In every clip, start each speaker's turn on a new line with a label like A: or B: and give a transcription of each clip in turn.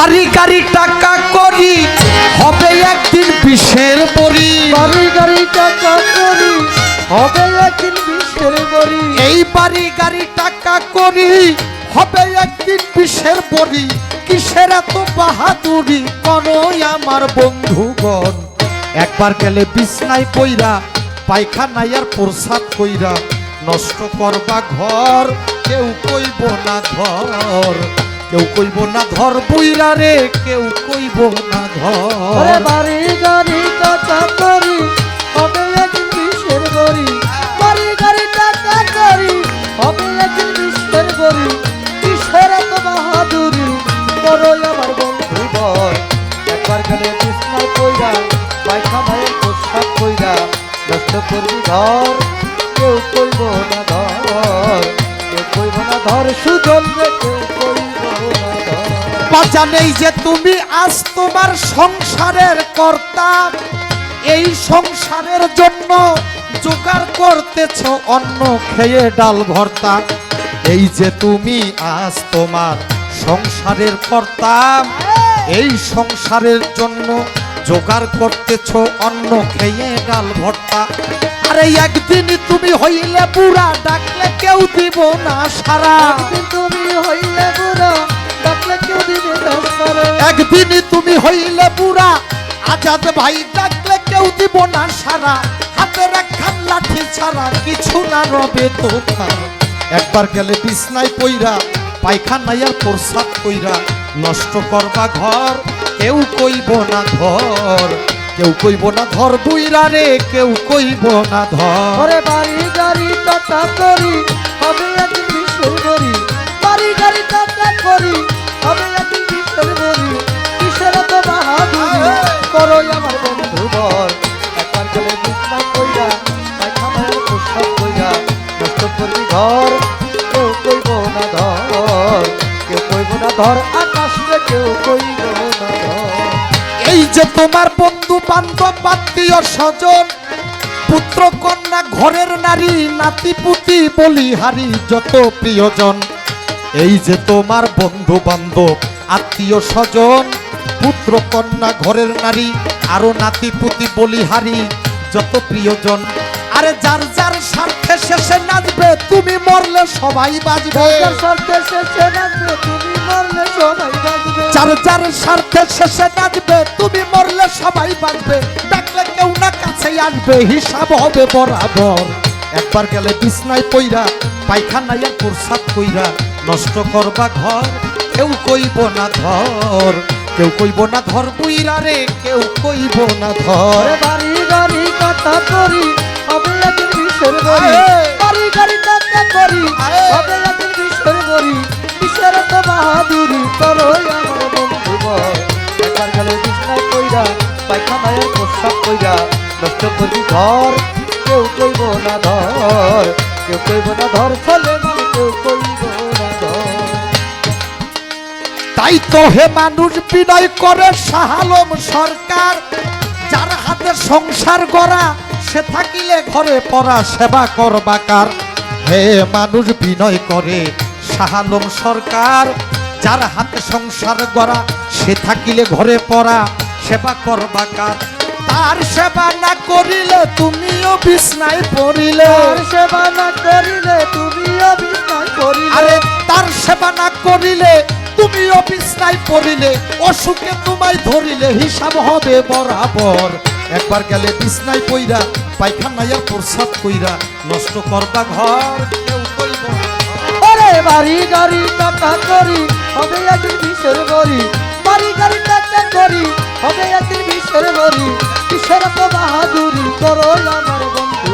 A: বাড়ি গাড়ি টাকা করি হবে একদিন বিষের পরি
B: বাড়ি। গাড়ি টাকা করি হবে একদিন বিশ্বের গড়ি
A: এই বাড়ি গাড়ি টাকা করি হবে একদিন বিষের পরি কিসের এত বাহাদুরি কোনই আমার বন্ধুগণ? একবার গেলে বিছনায় পইরা পায়খানায় আর প্রসাদ কইরা নষ্ট করবা ঘর কেউ কইব না ধর কেউ কইব না ধর বইরা রে, কেউ কইব না ধর
B: বাড়ি গাড়ি টাকা করি, হবে একদিন বিশ্বের গড়ি বাড়ি গাড়ি টাকা করি, হবে একদিন বিশ্বের গড়ি কিসের এত বাহাদুরি, বড়ই আমার বন্ধু বল একবার গেলে বিষ্ণার কইরা, পায়খানায় পোশাক কইরা, নষ্ট করবি ঘর কেউ কইব না ধর, কেউ কইব না ধর সুজন রে কেউ কইব না ধর
A: বাজা নেই যে তুমি আজ তোমার সংসারের কর্তা। এই সংসারের জন্য জোগাড় করতেছ অন্ন খেয়ে ডাল ভর্তা। এই যে তুমি আজ তোমার সংসারের কর্তা, এই সংসারের জন্য জোগাড় করতেছ অন্ন খেয়ে ডাল ভর্তা। আরে একদিন তুমি হইলে বুড়া, ডাকলে কেউ দিব না সারা।
B: তুমি হইলে বুড়া ডাকলে কেউ দিবে দশ
A: তুমি হইলে বুড়া আজাদ ভাই ডাকলে কেউ দিব না সারা। হাতের একখান লাঠি ছাড়া কিছু না রবে তোমার একবার গেলে বিছনায় পইরা পায়খানায় আর প্রসাদ কইরা নষ্ট করবা ঘর কেউ কইব না ধর কেউ কইব না ধর বুইরা রে কেউ কইব না ধর।
B: ওরে বাড়ি গাড়ি টাকা করি হবে একদিন বিশ্বের গড়ি বাড়ি গাড়ি করি হবে একদিন বিশ্বের গড়ি কিসের তো বাহাদুরি। করই আমার বন্ধু বল। একবার গেলে বিছনা কইরা পায়খানায় পোশাক কইরা নষ্ট করবি ঘর। কেউ কইব না ধর। কেউ কইব না ধর আকাশ কেউ কইব না ধর।
A: এই যে তোমার বন্ধু বান্ধব আত্মীয় স্বজন পুত্র কন্যা ঘরের নারী নাতি পুতি বলিহারি যত প্রিয়জন। এই যে তোমার বন্ধু বান্ধব আত্মীয় স্বজন পুত্র কন্যা ঘরের নারী আরও নাতি পুতি বলিহারি যত প্রিয়জন। আরে যার যার স্বার্থে শেষে নাচবে তুমি মরলে সবাই বাজবে
B: যার স্বার্থে শেষে নাচবে তুমি মরলে সবাই বাজবে
A: যার যার স্বার্থের শেষে নাচবে তুমি মরলে সবাই বাঁচবে। ডাকলে কেউ না কাছে আসবে হিসাব হবে বরাবর। একবার গেলে বিছনায় পইরা পায়খানায় আর প্রসাদ কইরা নষ্ট করবা ঘর কেউ কইব না ধর। কেউ কইব না ধর বুইরা রে কেউ কইব না ধর।
B: বাড়ি গাড়ি কথা করি হবে একদিন বিশ্বের গড়ি বাড়ি গাড়ি করি
A: আয়ে।
B: হবে একদিন বিশ্বের গড়ি বিশ্বের তো বাহাদুরি করই আমার বন্ধু একবার গেলে বিছনায় কইরা পায়খানায় পোশাক কইরা নষ্ট করবি ঘর কেউ কইব না ধর। কেউ কইব না ধর ফলে মানে
A: তাই তো হে মানুষ বিনয় করে শাহালম সরকার। যার হাতে সংসার গড়া সে থাকিলে ঘরে পড়া সেবা করবাকার হে মানুষ বিনয় করে শাহালম সরকার যার হাতে সংসার গড়া সে থাকিলে ঘরে পড়া সেবা করবাকার তার সেবা না করিলে তুমিও বিছনায় পড়িলে।
B: আর সেবা না করিলে তুমিও বিছনায় করিলে
A: আরে তার সেবা না করিলে তুমি অবিশ্রায় পড়িলে, অসুখে তোমায় ধরিলে, হিসাব হবে বরাবর। একবার গেলে বিছনায় পইরা, পায়খানায় আর প্রসাদ কইরা, নষ্ট করবা ঘর।
B: ওরে বাড়ি গাড়ি টাকা করি, হবে একদিন বিশ্বের গড়ি বাড়ি গাড়ি টাকা করি, হবে একদিন বিশ্বের গড়ি কিসের তো বাহাদুরি করো আমার বন্ধু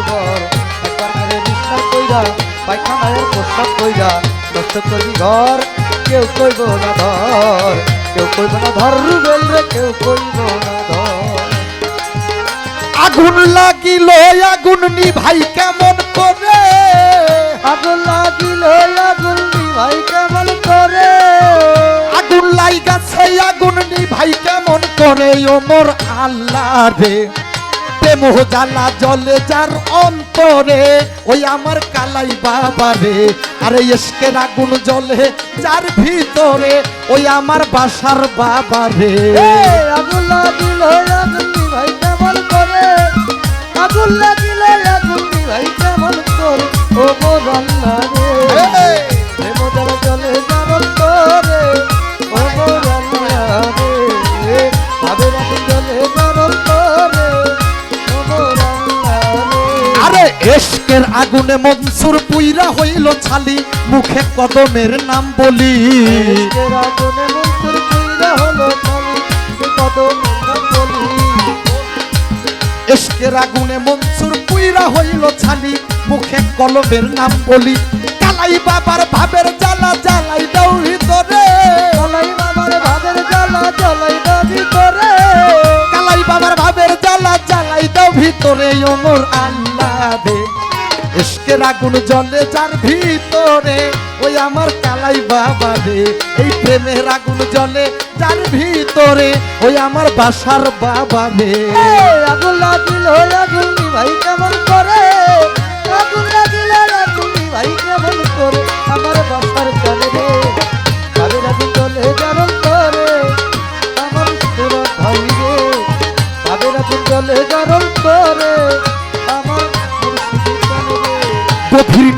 B: একবার ঘরে বিশ্বাস কইরা পায়খানায় পোশাক কইরা, নষ্ট করবি ঘর কেউ কইব না ধর কেউ কইব না ধর রুবেল রে কেউ কইব না ধর।
A: আগুন লাগিল আগুন নিভাই কেমন করে?
B: আগুন লাগিল আগুন নি ভাই কেমন করে?
A: আগুন লাইগাছে আগুন নিভাই কেমন করে? ওমর আল্লাহ রে। জ্বালা জলে যার অন্তরে, ওই আমার কালাই বাবা রে আরে এসকের আগুন জলে যার ভিতরে, ওই আমার বাসার বাবা রে
B: এই আগুন লাগিল আগুন ভাই কেমন করে? আগুন লাগিল আগুন ভাই কেমন করে? ও মোর
A: এসকের আগুনে মনসুর পুইরা হইল ছালি মুখে কদমের নাম বলি।
B: এসকের আগুনে
A: মনসুর পুইরা হইল ছালি মুখে কলমের নাম বলি। কালাই বাবার ভাবের জ্বালা জ্বালাই দাও ভিতরে।
B: চলাই বাবার ভাবের জ্বালা চলাই দাবি করে
A: কালাই বাবার ভাবের জ্বালা জ্বালাই দাও ভিতরে ওমর আল্লাহ দে এসকের আগুন জলে যার ভিতরে, ওই আমার কালাই বাবা রে। এই প্রেমের আগুন জলে যার ভিতরে, ওই আমার বাসার বাবা রে।
B: আগুন লাগিল আগুন ভাই কেমন করে? আগুন লাগিল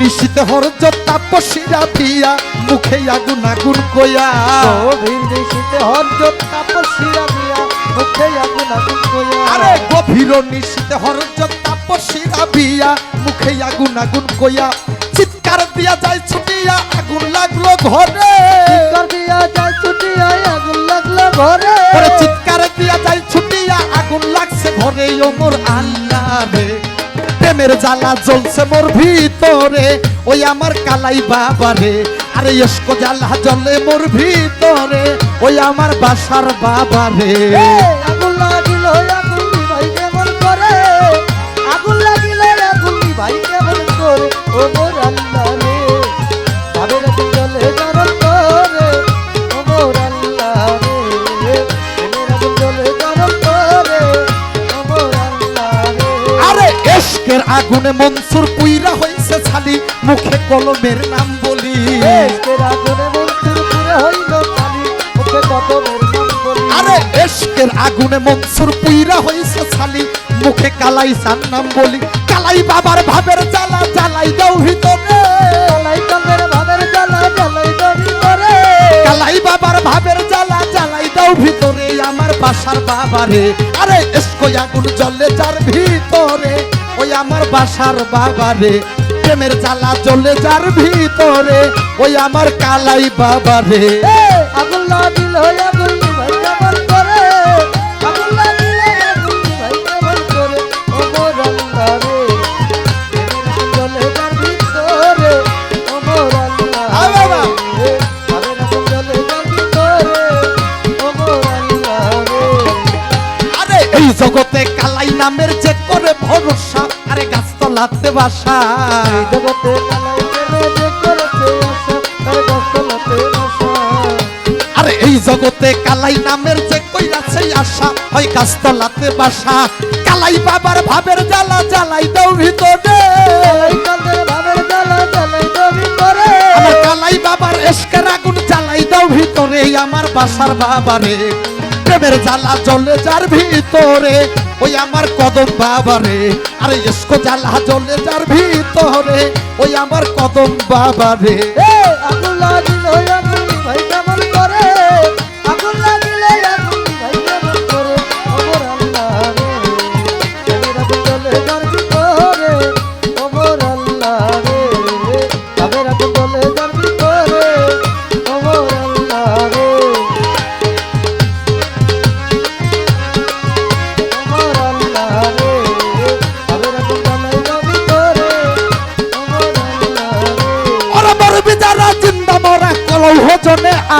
A: নিশীতে হরজ তাপসীরা পিয়া মুখে আগুন আগুন কয়া
B: গভীর দেশিতে হরজ তাপসীরা দিয়া মুখে আগুন আগুন কইয়া।
A: আরে গভীর নিশীতে হরজ তাপসীরা পিয়া মুখে আগুন আগুন কয়া চিৎকার দিয়া যায় ছুটিয়া আগুন লাগল ঘরে।
B: চিৎকার দিয়া যায় ছুটিয়া আগুন লাগল ঘরে।
A: চিৎকার দিয়া যায় ছুটিয়া আগুন লাগছে ঘরে ও মোর আল্লাহ। প্রেমের জ্বালা জ্বলছে মোর ভিতরে। ওই আমার কালাই বাবা রে আরে ইস্কো জ্বালা জ্বলে মোর ভিতরে। ওই আমার বাসার বাবা রে
B: এই, আগুন লাগিল আগুন ভাই কেমন করে? আগুন লাগিল আগুন ভাই কেমন করে? ও মোর আগুনে
A: মনসুর পুইরা হইছে ছালি মুখে কলমের নাম বলি।
B: আগুনে হইল নাম বলি।
A: আরে এসকের আগুনে মনসুর পুইরা হইছে ছালি মুখে কালাই সান নাম বলি। কালাই বাবার ভাবের জ্বালা জ্বালাই দাও ভিতরে।
B: ভাবের জ্বালা জ্বালাই
A: কালাই বাবার ভাবের জ্বালা জ্বালাই দাও ভিতরে আমার বাসার বাবারে। আরে এসকো আগুন জ্বলে যার ভিতরে। ওই আমার বাসার বাবারে প্রেমের জ্বালা জ্বলে যার ভিতরে ওই আমার কালাই বাবারে।
B: আগুন লাগিল
A: জগতে কালাই নামের যে করে গাছতলাতে বাসা
B: জগতে
A: আরে এই জগতে কালাই নামের যে কইরাছে আশা হয় গাছতলাতে বাসা। কালাই বাবার ভাবের জ্বালা জ্বালাই দাও ভিতরে।
B: ভাবের জ্বালা জ্বালাই দাবি করে
A: আমার কালাই বাবার এসকের আগুন জ্বালাই দাও ভিতরে আমার বাসার বাবারে। প্রেমের জ্বালা জ্বলে যার ভিতরে, ওই আমার কদম বাবারে। আরে ইস্কো জ্বালা জ্বলে যার ভিতরে, ওই আমার কদম বাবারে।
B: আগুন লাগিল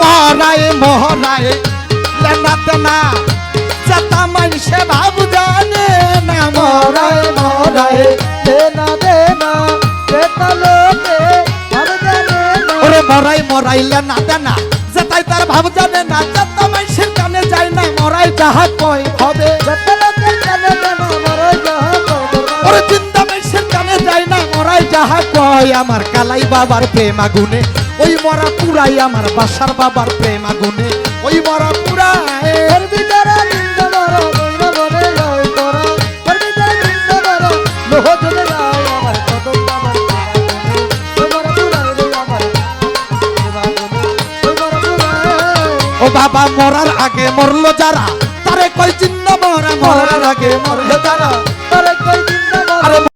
A: মরাই মরাই লেনা দেনা যাতা মাইসে ভাব জানে না। মরাই মরাই
B: দেনা দেনা যেটা লোকে ভালো জানে না।
A: ওরে মরাই না। তার ভাব জানে না কানে যায় না। মরাই যাহা কয় হবে।
B: জানে না যাহা কবর
A: ওরে চিন্তা না মরাই যাহা কয় আমার কালাই বাবার প্রেম আগুনে ওই মরা পুরাই আমার বাসার বাবার প্রেম আগুনে। ওই মরা
B: ভিতরে
A: ও বাবা মরার আগে মরলো যারা তারে কই চিন্তা মরা মরার আগে মরলো যারা।
B: তারে কই দিন না
A: আরে